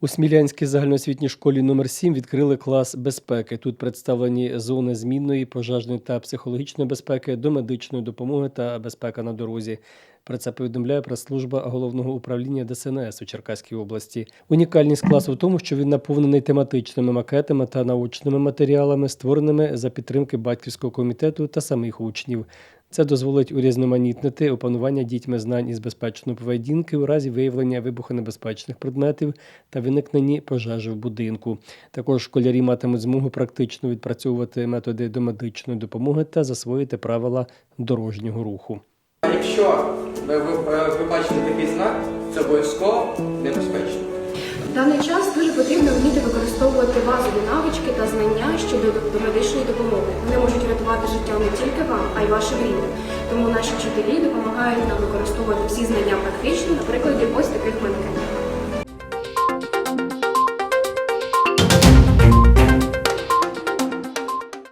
У Смілянській загальноосвітній школі номер 7 відкрили клас безпеки. Тут представлені зони змінної, пожежної та психологічної безпеки, до медичної допомоги та безпека на дорозі. Про це повідомляє прес-служба головного управління ДСНС у Черкаській області. Унікальність класу в тому, що він наповнений тематичними макетами та научними матеріалами, створеними за підтримки батьківського комітету та самих учнів. Це дозволить урізноманітнити опанування дітьми знань із безпечної поведінки у разі виявлення вибухонебезпечних предметів та виникненні пожежі в будинку. Також школярі матимуть змогу практично відпрацьовувати методи домедичної допомоги та засвоїти правила дорожнього руху. Якщо ви, ви, ви бачите такий знак, це обов'язково небезпечно. В даний час дуже потрібно вміти використовувати базові навички та знання щодо до медичної допомоги. Вони можуть рятувати життя не тільки вам, а й вашим рідним. Тому наші вчителі допомагають нам використовувати всі знання практично.